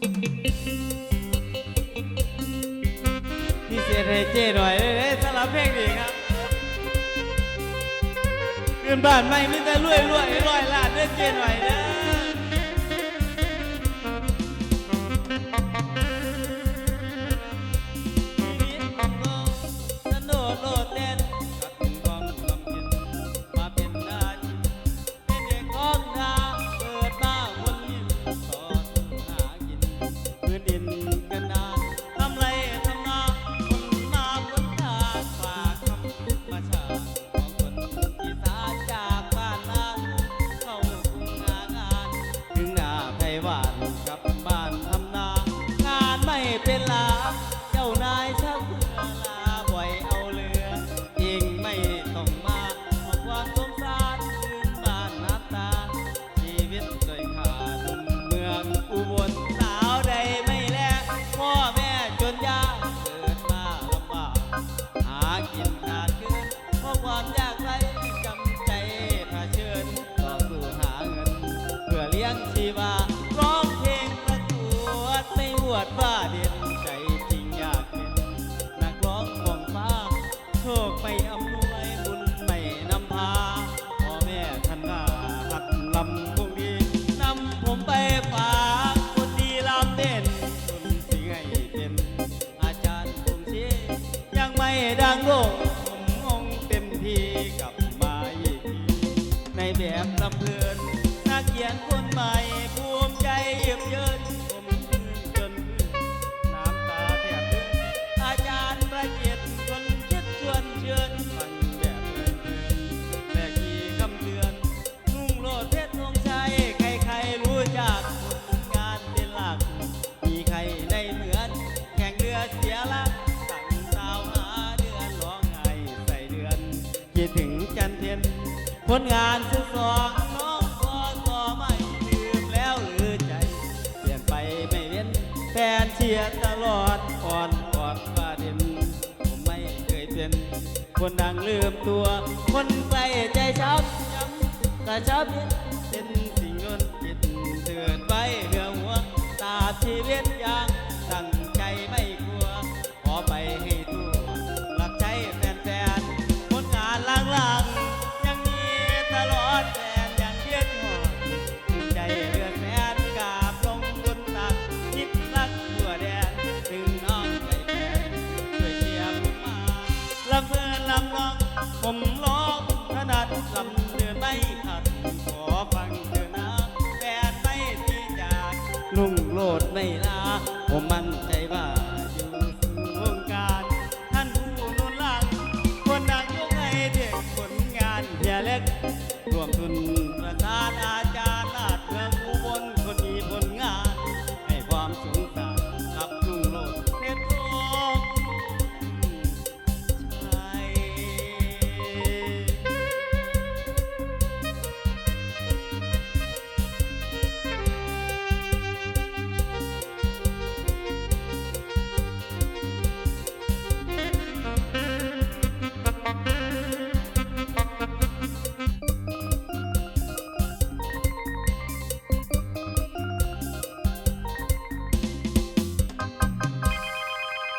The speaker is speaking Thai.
พี่เสียให้เจหน่อยเลยสลยสำหรับเพลงดีครับเงินบ้านไม่มีแต่รวยรวยรวยล้านเด้อเจหน่อยเด้อ เพื่อเลี้ยงชีวาร้องเพลงประกวดไม่อวดว่าเด่นใจจริงอยากเป็นนักร้องของฟ้า โชคไม่อำนวยบุญไม่นำพาพ่อแม่ท่านว่าหัดลำพวกนี้นำผมไปฝากคนดีลำเด่นคนสิให้เป็นอาจารย์ผมชี้ยังไม่ดังโลกผมงงเต็มที่กลับมาอีกทีในแบบลำเพลิน ขียนคนใหม่ภูมิใจเยือกเยินผมคืนจนน้ำตาแทบลื่นอาจารย์ประเกียรติคนคิดชวนเชิญฟังแบบเพลินแต่กี่คำเตือนนุ่งโลดเพชรทงชัยใครๆรู้จักผลงานเป็นหลัก มีใครได้เหมือนแข่งเรือเสียหลักสั่งสาวหาเดือนร้องไห้ใส่เดือนคิดถึงจันเทียนผลงานสุดสอง นแฟนเชียร์ตลอดก่อนก่อนฟ้าเด่นผมไม่เคยเป็น คนดังลืมตัว คนใกล้ใจช้ำย้ำแต่ช้ำเป็นสิ่งเงินจิดเตือนไว้เรื่อง ผมร้องถนัดลำเดือไม่ขัด ขอฟังเถอนะแต่ไม่ที่จากลุ่งโลดไม่ลา ผมมั่นใจว่า